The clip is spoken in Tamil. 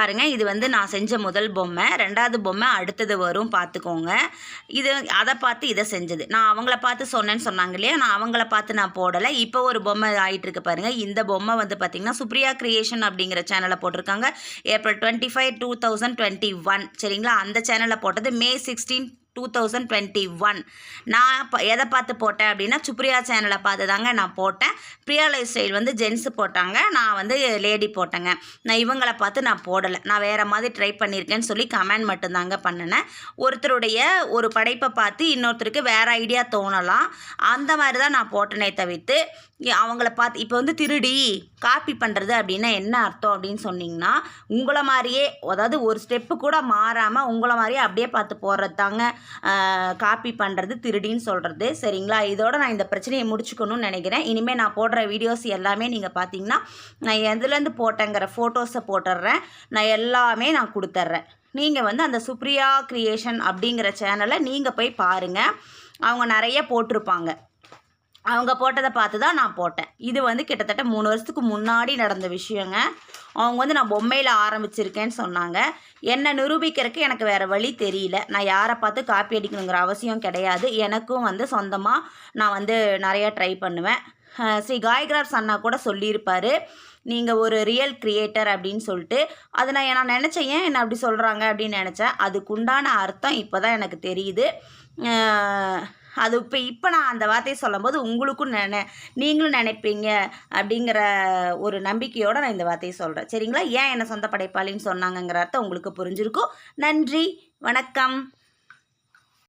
பாருங்கள் இது வந்து நான் செஞ்ச முதல் பொம்மை. ரெண்டாவது பொம்மை அடுத்தது வரும் பார்த்துக்கோங்க இது அதை பார்த்து இதை செஞ்சது. நான் அவங்கள பார்த்து சொன்னேன்னு சொன்னாங்க இல்லையா? நான் அவங்கள பார்த்து நான் போடலை. இப்போ ஒரு பொம்மை ஆகிட்டுருக்கு பாருங்கள் இந்த பொம்மை வந்து பார்த்திங்கன்னா சுப்ரியா க்ரியேஷன் அப்படிங்கிற சேனலில் போட்டிருக்காங்க. April twenty five two thousand twenty one சரிங்களா? அந்த சேனலில் போட்டது May sixteen two thousand twenty one நான் எதை பார்த்து போட்டேன் அப்படின்னா சுப்ரியா சேனலை பார்த்து தாங்க நான் போட்டேன். பிரியா லைஃப் ஸ்டைல் வந்து ஜென்ஸு போட்டாங்க. நான் வந்து லேடி போட்டேங்க. நான் இவங்களை பார்த்து நான் போடலை. நான் வேறு மாதிரி ட்ரை பண்ணியிருக்கேன்னு சொல்லி கமெண்ட் மட்டும்தாங்க பண்ணினேன். ஒருத்தருடைய ஒரு படைப்பை பார்த்து இன்னொருத்தருக்கு வேறு ஐடியா தோணலாம். அந்த மாதிரி தான் நான் போட்டனே தவிர்த்து அவங்கள பார்த்து இப்போ வந்து திருடி காப்பி பண்ணுறது அப்படின்னா என்ன அர்த்தம் அப்படின்னு சொன்னிங்கன்னா உங்களை மாதிரியே அதாவது ஒரு ஸ்டெப்பு கூட மாறாமல் உங்களை மாதிரியே அப்படியே பார்த்து போடுறது தாங்க காப்பி பண்ணுறது திருடின்னு சொல்கிறது சரிங்களா? இதோட நான் இந்த பிரச்சனையை முடிச்சுக்கணும்னு நினைக்கிறேன். இனிமேல் நான் நான் போடுற வீடியோஸ் எல்லாமே நீங்கள் பார்த்தீங்கன்னா நான் எதுலேருந்து போட்டேங்கிற ஃபோட்டோஸை போட்டுடுறேன். நான் எல்லாமே நான் கொடுத்துட்றேன். நீங்கள் வந்து அந்த சுப்ரியா க்ரியேஷன் அப்படிங்கிற சேனலை நீங்கள் போய் பாருங்கள் அவங்க நிறைய போட்டிருப்பாங்க. அவங்க போட்டதை பார்த்து தான் நான் போட்டேன். இது வந்து கிட்டத்தட்ட மூணு வருஷத்துக்கு முன்னாடி நடந்த விஷயங்க. அவங்க வந்து நான் பொம்மையில் ஆரம்பிச்சிருக்கேன்னு சொன்னாங்க. என்னை நிரூபிக்கிறதுக்கு எனக்கு வேறு வழி தெரியல. நான் யாரை பார்த்து காப்பி அடிக்கணுங்கிற அவசியம் கிடையாது. எனக்கும் வந்து சொந்தமாக நான் வந்து நிறையா ட்ரை பண்ணுவேன். ஸ்ரீ காயக்ராப்ஸ் அண்ணா கூட சொல்லியிருப்பார். நீங்கள் ஒரு ரியல் கிரியேட்டர் அப்படின்னு சொல்லிட்டு. அதை நான் நான் நினச்சேன் ஏன் என்ன அப்படி சொல்கிறாங்க அப்படின்னு நினச்சேன். அதுக்குண்டான அர்த்தம் இப்போ தான் எனக்கு தெரியுது. அது இப்போ இப்போ நான் அந்த வார்த்தையை சொல்லும்போது உங்களுக்கும் நினை நீங்களும் நினைப்பீங்க அப்படிங்கிற ஒரு நம்பிக்கையோடு நான் இந்த வார்த்தையை சொல்கிறேன் சரிங்களா? ஏன் என்னை சொந்த படைப்பாளின்னு சொன்னாங்கங்கிற அர்த்தம் உங்களுக்கு புரிஞ்சிருக்கும். நன்றி. வணக்கம்.